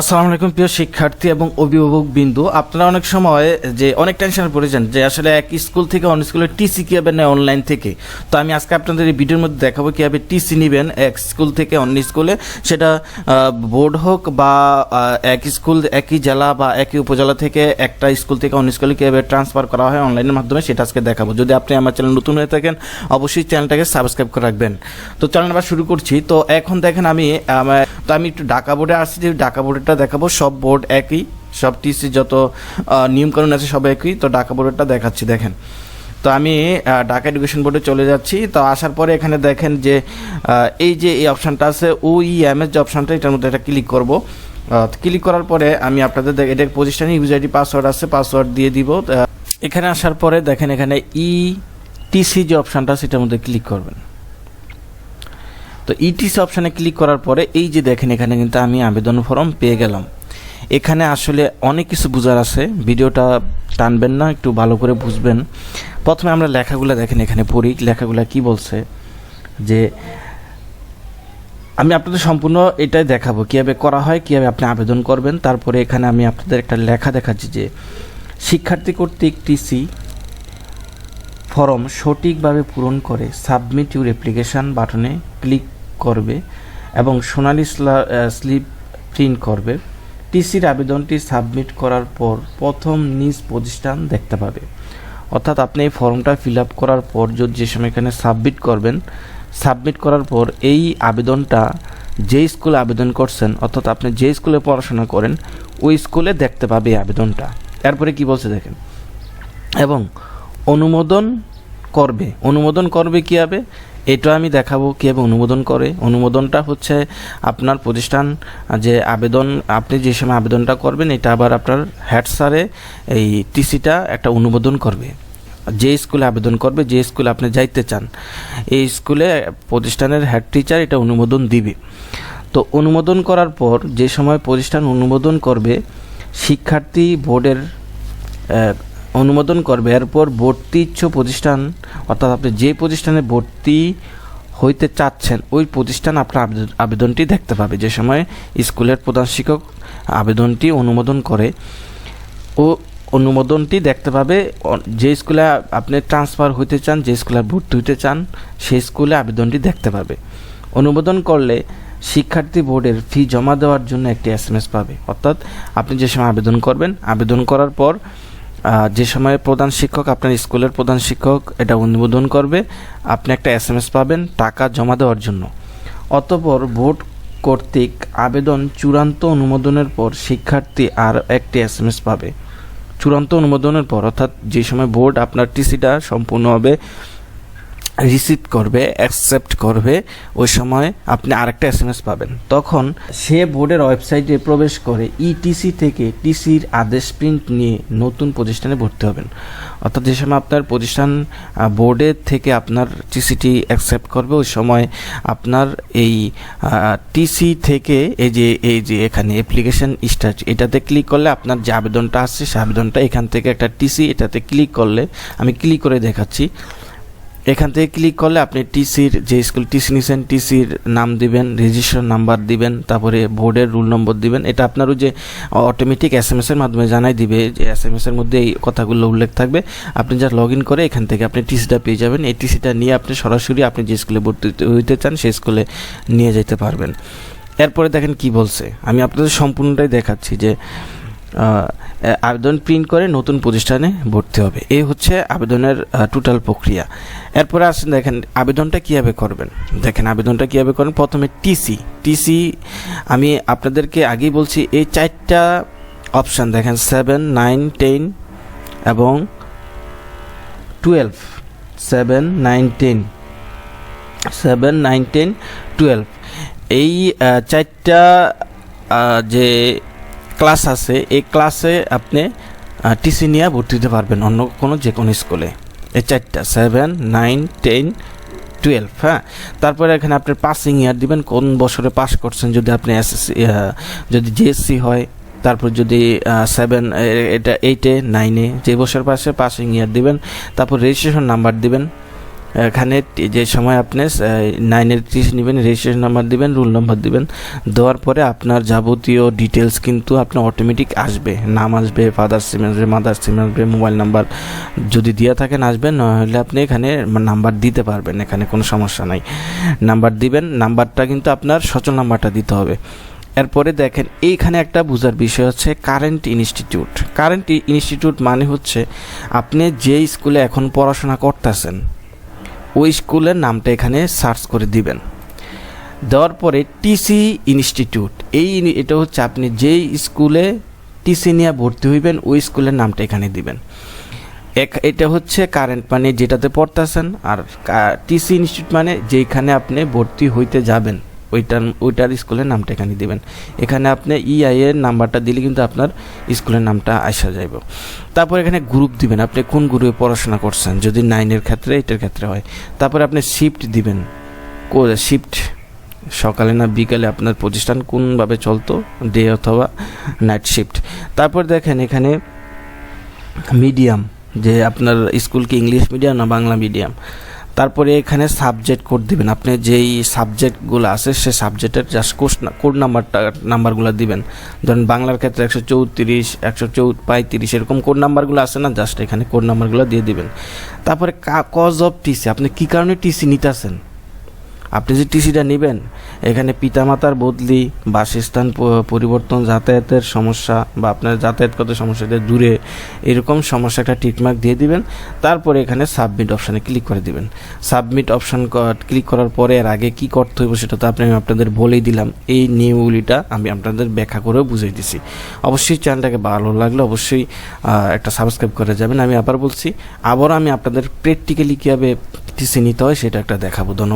আসসালামু আলাইকুম প্রিয় শিক্ষার্থী এবং অভিভাবক বিন্দু। আপনারা অনেক সময় যে অনেক টেনশন পড়েছেন যে আসলে এক স্কুল থেকে অন্য স্কুলে টিসি কীভাবে নেয় অনলাইন থেকে। তো আমি আজকে আপনাদের এই ভিডিওর মধ্যে দেখাবো কীভাবে টিসি নেবেন এক স্কুল থেকে অন্য স্কুলে সেটা বোর্ড হোক বা এক স্কুল একই জেলা বা একই উপজেলা থেকে একটা স্কুল থেকে অন্য স্কুলে কীভাবে ট্রান্সফার করা হয় অনলাইনের মাধ্যমে সেটা আজকে দেখাবো। যদি আপনি আমার চ্যানেল নতুন হয়ে থাকেন, অবশ্যই চ্যানেলটাকে সাবস্ক্রাইব করে রাখবেন। তো চ্যানেল আবার শুরু করছি। তো এখন দেখেন আমি তো আমি একটু ঢাকা বোর্ডে আসছি। যে ঢাকা বোর্ডেরটা দেখাবো, সব বোর্ড একই, সব টিসি যত নিয়মকানুন আছে সব একই, তো ঢাকা বোর্ডেরটা দেখাচ্ছি, দেখেন। তো আমি ঢাকা এডুকেশন বোর্ডে চলে যাচ্ছি, তো আসার পরে এখানে দেখেন যে এই যে এই অপশানটা আছে, ও এম এস যে অপশানটা, এটার মধ্যে এটা ক্লিক করব। ক্লিক করার পরে আমি আপনাদের এটার পজিশনে ইউজ আইডি পাসওয়ার্ড আছে পাসওয়ার্ড দিয়ে দিব এখানে আসার পরে দেখেন এখানে ই টিসি যে অপশানটা এটার মধ্যে ক্লিক করবেন। তো ইটিসি অপশানে ক্লিক করার পরে এই যে দেখেন, এখানে কিন্তু আমি আবেদন ফর্ম পেয়ে গেলাম। এখানে আসলে অনেক কিছু বোঝার আছে। ভিডিওটা টানবেন না, একটু ভালো করে বুঝবেন। প্রথমে আমরা লেখাগুলো দেখেন, এখানে পড়ি, লেখাগুলো কি বলছে? যে আমি আপনাদের সম্পূর্ণ এটাই দেখাবো। কীভাবে করা হয়, কীভাবে আপনি আবেদন করবেন। তারপরে এখানে আমি আপনাদের একটা লেখা দেখাচ্ছি যে শিক্ষার্থী কর্তৃক টিসি ফর্ম সঠিকভাবে পূরণ করে সাবমিট ইউর অ্যাপ্লিকেশান বাটনে ক্লিক করবে এবং সোনালি স্লা- স্লিপ প্রিন্ট করবে। টিসির আবেদনটি সাবমিট করার পর প্রথম নিজ প্রতিষ্ঠান দেখতে পাবে। অর্থাৎ আপনি এই ফর্মটা ফিল আপ করার পর যদি যে সময় এখানে সাবমিট করবেন, সাবমিট করার পর এই আবেদনটা যে স্কুলে আবেদন করছেন, অর্থাৎ আপনি যে স্কুলে পড়াশোনা করেন, ওই স্কুলে দেখতে পাবে এই আবেদনটা। এরপরে কি বলছে দেখেন? এবং অনুমোদন করবে। অনুমোদন করবে কীভাবে? এটা আমি দেখাবো কীভাবে অনুমোদন করে। অনুমোদনটা হচ্ছে আপনার প্রতিষ্ঠান যে আবেদন, আপনি যে সময় আবেদনটা করবেন, এটা আবার আপনার হেড স্যারে এই টিসিটা একটা অনুমোদন করবে। যে স্কুলে আবেদন করবে, যে স্কুলে আপনি যাইতে চান, এই স্কুলে প্রতিষ্ঠানের হেড টিচার এটা অনুমোদন দিবে। তো অনুমোদন করার পর যে সময় প্রতিষ্ঠান অনুমোদন করবে, শিক্ষার্থী বোর্ডের অনুমোদন করবে। এরপর ভর্তি ইচ্ছ প্রতিষ্ঠান, অর্থাৎ আপনি যে প্রতিষ্ঠানে ভর্তি হইতে চাচ্ছেন, ওই প্রতিষ্ঠান আপনার আবেদন- আবেদনটি দেখতে পাবে। যে সময় স্কুলের প্রধান শিক্ষক আবেদনটি অনুমোদন করে, ও অনুমোদনটি দেখতে পাবে যে স্কুলে আপনি ট্রান্সফার হইতে চান, যে স্কুলে ভর্তি হইতে চান, সেই স্কুলে আবেদনটি দেখতে পাবে। অনুমোদন করলে শিক্ষার্থী বোর্ডের ফি জমা দেওয়ার জন্য একটি এস পাবে। অর্থাৎ আপনি যে সময় আবেদন করবেন, আবেদন করার পর যে সময়ে প্রধান শিক্ষক আপনার স্কুলের প্রধান শিক্ষক, এটা অনুমোদন করবে। আপনি একটা এস এম এস পাবেন, টাকা জমা দেওয়ার জন্য। অতপর ভোট কর্তৃক আবেদন চূড়ান্ত অনুমোদনের পর শিক্ষার্থী আর একটি এস এম এস পাবে। চূড়ান্ত অনুমোদনের পর, অর্থাৎ যে সময় বোর্ড আপনার টিসিটা সম্পূর্ণভাবে রিসিভ করবে অ্যাকসেপ্ট করবে, ওই সময় আপনি আরেকটা এস এম এস পাবেন। তখন সে বোর্ডের ওয়েবসাইটে প্রবেশ করে ইটিসি থেকে টিসির আদেশ প্রিন্ট নিয়ে নতুন প্রতিষ্ঠানে ভর্তি হবেন। অর্থাৎ যে সময় আপনার প্রতিষ্ঠান বোর্ডের থেকে আপনার টিসিটি অ্যাকসেপ্ট করবে, ওই সময় আপনার এই টিসি থেকে এই যে এই যে এখানে অ্যাপ্লিকেশন স্টার্ট এটাতে ক্লিক করলে আপনার যে আবেদনটা আসছে, সে আবেদনটা এখান থেকে একটা টিসি এটাতে ক্লিক করলে, আমি ক্লিক করে দেখাচ্ছি। এখান থেকে ক্লিক করলে আপনি টিসির যে স্কুল টিসি নিছেন টিসির নাম দিবেন রেজিস্ট্রেশন নাম্বার দিবেন, তারপরে বোর্ডের রুল নম্বর দিবেন। এটা আপনারও যে অটোমেটিক এস এম এর মাধ্যমে জানাই দিবে যে এস এম এর মধ্যে এই কথাগুলো উল্লেখ থাকবে। আপনি যা লগ ইন করে এখান থেকে আপনি টিসিটা পেয়ে যাবেন। এই টিসিটা নিয়ে আপনি সরাসরি আপনি যে স্কুলে ভর্তি হইতে চান, সেই স্কুলে নিয়ে যেতে পারবেন। এরপরে দেখেন কি বলছে। আমি আপনাদের সম্পূর্ণটাই দেখাচ্ছি যে আবেদন প্রিন্ট করে নতুন প্রতিষ্ঠানে ভর্তি হবে। এই হচ্ছে আবেদনের টোটাল প্রক্রিয়া। এরপরে আসেন দেখেন, আবেদনটা কীভাবে করবেন? দেখেন, আবেদনটা কীভাবে করেন প্রথমে টিসি। টিসি, আমি আপনাদেরকে আগেই বলছি, এই চারটা অপশান দেখেন, সেভেন, নাইন, টেন এবং twelve. Seven, nine, ten. Seven, nine, ten, twelve. এই চারটা যে ক্লাস আছে, এই ক্লাসে আপনি টিসি নিয়ে ভর্তি দিতে পারবেন অন্য কোনো যে কোনো স্কুলে এই চারটা সেভেন নাইন টেন টুয়েলভ হ্যাঁ? তারপরে এখানে আপনি পাসিং ইয়ার দিবেন, কোন বছরে পাস করছেন, যদি আপনি এসএসসি যদি জিএসসি হয়, তারপর যদি সেভেন এটা এইটে নাইনে যে বছর পাশে পাসিং ইয়ার দিবেন, তারপর রেজিস্ট্রেশন নাম্বার দিবেন এখানে যে সময় আপনি নাইনের টিসি নেবেন রেজিস্ট্রেশন নাম্বার দিবেন রুল নাম্বার দিবেন, দেওয়ার পরে আপনার যাবতীয় ডিটেলস কিন্তু আপনার অটোমেটিক আসবে। নাম আসবে ফাদার সিম আসবে মাদার সিম আসবে মোবাইল নাম্বার যদি দিয়ে থাকেন আসবে, নাহলে আপনি এখানে নাম্বার দিতে পারবেন, এখানে কোনো সমস্যা নাই। নাম্বার দিবেন নাম্বারটা কিন্তু আপনার সচল নাম্বারটা দিতে হবে। এরপরে দেখেন, এইখানে একটা বোঝার বিষয় হচ্ছে কারেন্ট ইনস্টিটিউট কারেন্ট ইনস্টিটিউট মানে হচ্ছে আপনি যে স্কুলে এখন পড়াশোনা করতেছেন ওই স্কুলের নামটা এখানে সার্চ করে দিবেন। দেওয়ার পরে টিসি ইনস্টিটিউট এই এটা হচ্ছে আপনি যেই স্কুলে টিসি নিয়ে ভর্তি হইবেন, ওই স্কুলের নামটা এখানে দিবেন। এক- এটা হচ্ছে কারেন্ট মানে যেটাতে পড়তেছেন, আর টিসি ইনস্টিটিউট মানে যেখানে আপনি ভর্তি হইতে যাবেন। ওইটার ওইটার স্কুলের নামটা এখানে দিবেন। এখানে আপনি ইআই এর নাম্বারটা দিলে কিন্তু আপনার স্কুলের নামটা আসা যাইব। তারপর এখানে গ্রুপ দিবেন। আপনি কোন গ্রুপে পড়াশোনা করছেন? যদি নাইনের ক্ষেত্রে এটার ক্ষেত্রে হয়। তারপরে আপনি শিফট দিবেন। শিফট সকালে না বিকালে আপনার প্রতিষ্ঠান কোনভাবে চলতো? ডে অথবা নাইট শিফট তারপর দেখেন এখানে মিডিয়াম যে আপনার স্কুল কি ইংলিশ মিডিয়াম না বাংলা মিডিয়াম তারপরে এখানে সাবজেক্ট কোড দিবেন। আপনি যেই সাবজেক্টগুলো আছে, সে সাবজেক্টের জাস্ট কোর্স কোড নাম্বারটা নাম্বারগুলো দিবেন। ধরেন বাংলার ক্ষেত্রে একশো চৌত্রিশ, একশো চৌ পঁয়ত্রিশ এরকম কোড নাম্বারগুলো আছে না জাস্ট এখানে কোড নাম্বারগুলো দিয়ে দিবেন। তারপরে কজ অফ টিসি আপনি কী কারণে টিসি নিতেছেন? আপনি যে টিসিটা নেবেন, এখানে পিতামাতার বদলি, বাসস্থান পরিবর্তন, যাতায়াতের সমস্যা বা আপনার যাতায়াত করতে সমস্যা দূরে, এরকম সমস্যা একটা টিকমার্ক দিয়ে দিবেন। তারপরে এখানে সাবমিট অপশানে ক্লিক করে দিবেন। সাবমিট অপশান ক্লিক করার পরে এর আগে কি করতে হইব সেটা তো আপনি আমি আপনাদের বলেই দিলাম। এই নিয়মগুলিটা আমি আপনাদের ব্যাখ্যা করেও বুঝিয়ে দিছি। অবশ্যই চ্যানেলটাকে ভালো লাগলে অবশ্যই একটা সাবস্ক্রাইব করে যাবেন। আমি আবার বলছি, আবারও আমি আপনাদের প্র্যাকটিক্যালি কীভাবে টিসি নিতে হয় সেটা একটা দেখাবো। ধন্যবাদ।